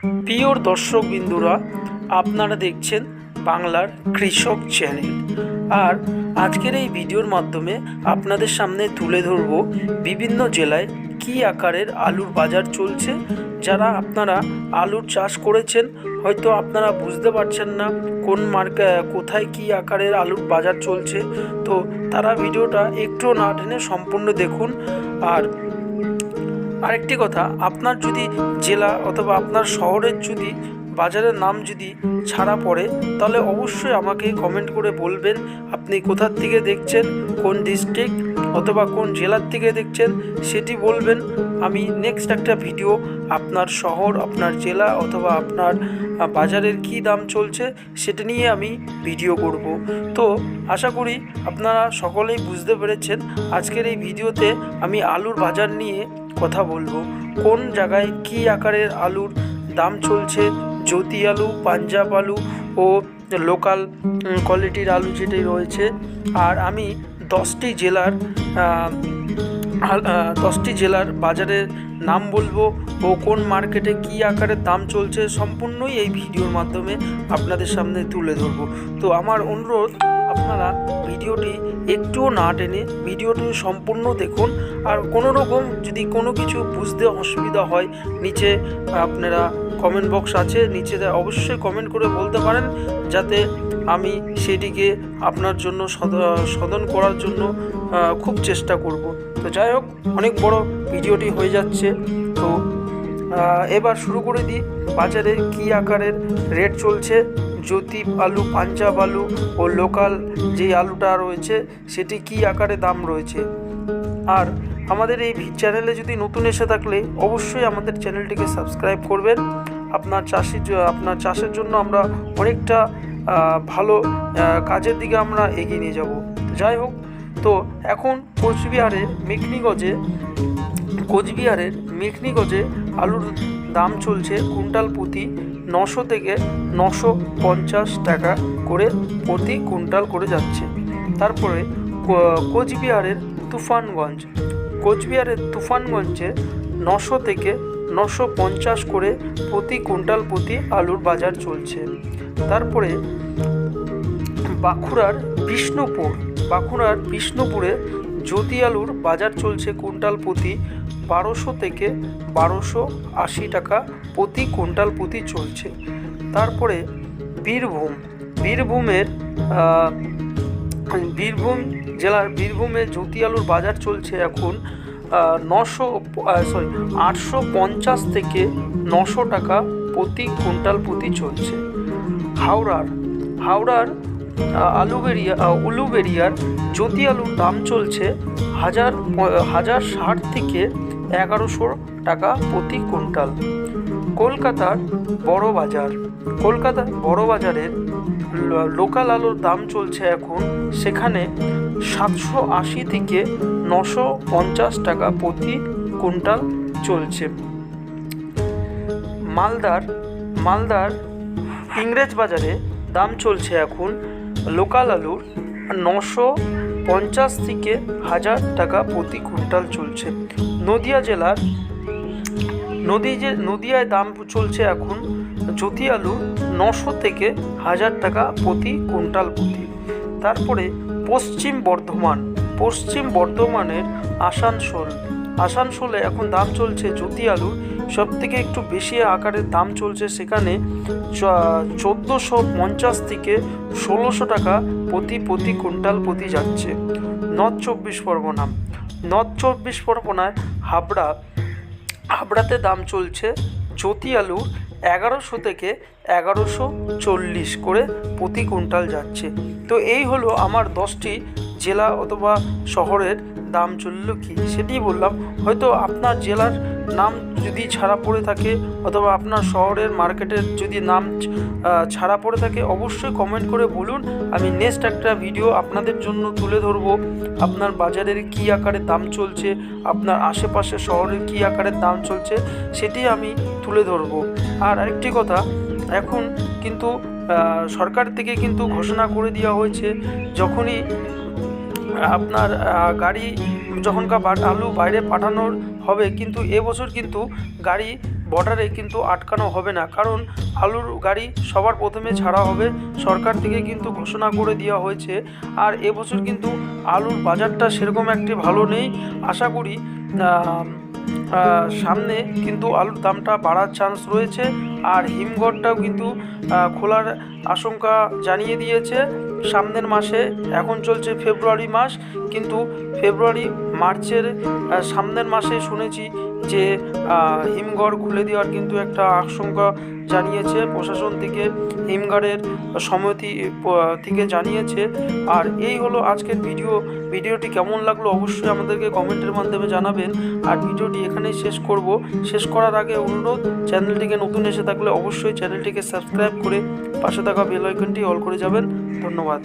প্রিয় দর্শক বিন্দুরা, আপনারা দেখছেন বাংলার কৃষক চ্যানেল। আর আজকের এই ভিডিওর মাধ্যমে আপনাদের সামনে তুলে ধরব বিভিন্ন জেলায় কী আকারের আলুর বাজার চলছে। যারা আপনারা আলুর চাষ করেছেন, হয়তো আপনারা বুঝতে পারছেন না কোন মার্কে, কোথায় কী আকারের আলুর বাজার চলছে। তো তারা ভিডিওটা একটু না টেনে সম্পূর্ণ দেখুন। আর আরেকটি কথা, আপনার যদি জেলা অথবা আপনার শহরের যদি বাজারের নাম যদি ছাড়া পড়ে, তাহলে অবশ্যই আমাকে কমেন্ট করে বলবেন, আপনি কোথার থেকে দেখছেন, কোন ডিস্ট্রিক্ট অথবা কোন জেলার থেকে দেখছেন, সেটি বলবেন। আমি নেক্সট একটা ভিডিও আপনার শহর, আপনার জেলা অথবা আপনার বাজারের কি দাম চলছে, সেটা নিয়ে আমি ভিডিও করব। তো, আশা করি আপনারা সকলেই বুঝতে পেরেছেন, আজকের এই ভিডিওতে আমি আলুর বাজার নিয়ে কথা বলব। কোন জায়গায় কি আকারের আলুর দাম চলছে? জ্যোতি আলু, পাঞ্জাব আলু ও লোকাল কোয়ালিটির আলু যেটি রয়েছে। আর আমি দশটি জেলার দশটি জেলার বাজারের নাম বলব ও কোন মার্কেটে কী আকারের দাম চলছে সম্পূর্ণই এই ভিডিওর মাধ্যমে আপনাদের সামনে তুলে ধরবো। তো আমার অনুরোধ আপনারা ভিডিওটি একটুও না টেনে ভিডিওটি সম্পূর্ণ দেখুন আর কোনো রকম যদি কোনো কিছু বুঝতে অসুবিধা হয়, নিচে আপনারা কমেন্ট বক্স আছে, নিচে অবশ্যই কমেন্ট করে বলতে পারেন যাতে আমি সেটিকে আপনার জন্য সদ- সদন করার জন্য খুব চেষ্টা করব। তো যাই হোক, অনেক বড় ভিডিওটি হয়ে যাচ্ছে। তো এবার শুরু করে দিই। বাজারে কী আকারের রেট চলছে? জ্যোতি আলু পাঞ্জাব আলু ও লোকাল যে আলুটা রয়েছে, সেটি কী আকারে দাম রয়েছে? আর আমাদের এই চ্যানেলে যদি নতুন এসে থাকলে অবশ্যই আমাদের চ্যানেলটিকে সাবস্ক্রাইব করবেন। আপনার চাষির আপনার চাষের জন্য আমরা অনেকটা ভালো কাজের দিকে আমরা এগিয়ে নিয়ে যাব। যাই হোক, তো এখন কোচবিহারের মেখনিগঞ্জে কোচবিহারের মেখনিগঞ্জে আলুর দাম চলছে কুইন্টাল প্রতি নশো থেকে নশো পঞ্চাশ টাকা করে প্রতি কুইন্টাল করে যাচ্ছে। তারপরে কোচবিহারের তুফানগঞ্জ। কোচবিহারের তুফানগঞ্জে নশো থেকে নশো পঞ্চাশ করে প্রতি কুইন্টাল প্রতি আলুর বাজার চলছে। তারপরে বাঁকুড়ার বিষ্ণুপুর। বাঁকুড়ার বিষ্ণুপুরে জ্যোতি আলুর বাজার চলছে কুইন্টাল প্রতি বারোশো থেকে বারোশো আশি টাকা প্রতি কুইন্টাল প্রতি চলছে। তারপরে বীরভূম। বীরভূমের বীরভূম জেলার, বীরভূমে জ্যোতি আলুর বাজার চলছে এখন নশো সরি আটশো পঞ্চাশ থেকে নশো টাকা প্রতি কুইন্টাল প্রতি চলছে। হাওড়ার হাওড়ার আলুবেরিয়া উলুবেরিয়ার জ্যোতি আলুর দাম চলছে হাজার হাজার ষাট থেকে এগারোশো টাকা প্রতি কুইন্টাল। কলকাতার বড় বাজার। কলকাতার বড় বাজারের লোকাল আলুর দাম চলছে এখন সেখানে সাতশো আশি থেকে নশো পঞ্চাশ টাকা প্রতি কুইন্টাল চলছে। মালদার মালদার ইংরেজ বাজারে দাম চলছে এখন লোকাল আলুর নশো পঞ্চাশ থেকে হাজার টাকা প্রতি কুইন্টাল চলছে। নদিয়া জেলার নদী যে নদিয়ায় দাম চলছে এখন জ্যোতি আলু নশো থেকে হাজার টাকা প্রতি কুইন্টাল প্রতি। তারপরে পশ্চিম বর্ধমান। পশ্চিম বর্ধমানের আসানসোল। আসানসোলে এখন দাম চলছে জ্যোতি আলুর। সব থেকে একটু বেশি আকারের দাম চলছে সেখানে চোদ্দোশো পঞ্চাশ থেকে ষোলোশো টাকা প্রতি প্রতি কুইন্টাল প্রতি যাচ্ছে। নর্থ চব্বিশ পরগনা। নর্থ চব্বিশ পরগনায় হাবড়া, হাবড়াতে দাম চলছে জ্যোতি আলুর এগারোশো থেকে এগারোশো চল্লিশ করে প্রতি কুইন্টাল যাচ্ছে। তো এই হলো আমার দশটি জেলা অথবা শহরের দাম চলল কি? সেটি বললাম। হয়তো আপনার জেলার নাম যদি ছাড়া পড়ে থাকে অথবা আপনার শহরের মার্কেটের যদি নাম ছাড়া পড়ে থাকে অবশ্যই কমেন্ট করে বলুন। আমি নেক্সট একটা ভিডিও আপনাদের জন্য তুলে ধরবো। আপনার বাজারের কী আকারে দাম চলছে, আপনার আশেপাশে শহরের কী আকারের দাম চলছে, সেটি আমি তুলে ধরবো। আর আরেকটি কথা, এখন কিন্তু সরকার থেকে কিন্তু ঘোষণা করে দেওয়া হয়েছে, যখনই আপনার গাড়ি যখনকার আলু বাইরে পাঠানোর হবে, কিন্তু এবছর কিন্তু গাড়ি বর্ডারে কিন্তু আটকানো হবে না। কারণ আলুর গাড়ি সবার প্রথমে ছাড়া হবে, সরকার থেকে কিন্তু ঘোষণা করে দেওয়া হয়েছে। আর এবছর কিন্তু আলুর বাজারটা সেরকম একটি ভালো নেই। আশা করি সামনে কিন্তু আলুর দামটা বাড়ার চান্স রয়েছে আর হিমঘরটাও কিন্তু খোলার আশঙ্কা জানিয়ে দিয়েছে। সামনের মাসে, এখন চলছে ফেব্রুয়ারি মাস, কিন্তু ফেব্রুয়ারি, মার্চের সামনের মাসে শুনেছি যে হিমঘর খুলে দেওয়ার কিন্তু একটা আশঙ্কা জানিয়েছে প্রশাসন থেকে। হিমঘরের সমিতি থেকে জানিয়েছে। আর এই হলো আজকের ভিডিও। ভিডিওটি কেমন লাগল অবশ্যই আমাদেরকে কমেন্টের মাধ্যমে জানাবেন। আর ভিডিওটি এখানেই শেষ করব। শেষ করার আগে অনুরোধ, চ্যানেলটিকে নতুন এসে থাকলে অবশ্যই চ্যানেলটিকে সাবস্ক্রাইব করে পাশে থাকা বেল আইকনটি অল করে যাবেন। ধন্যবাদ।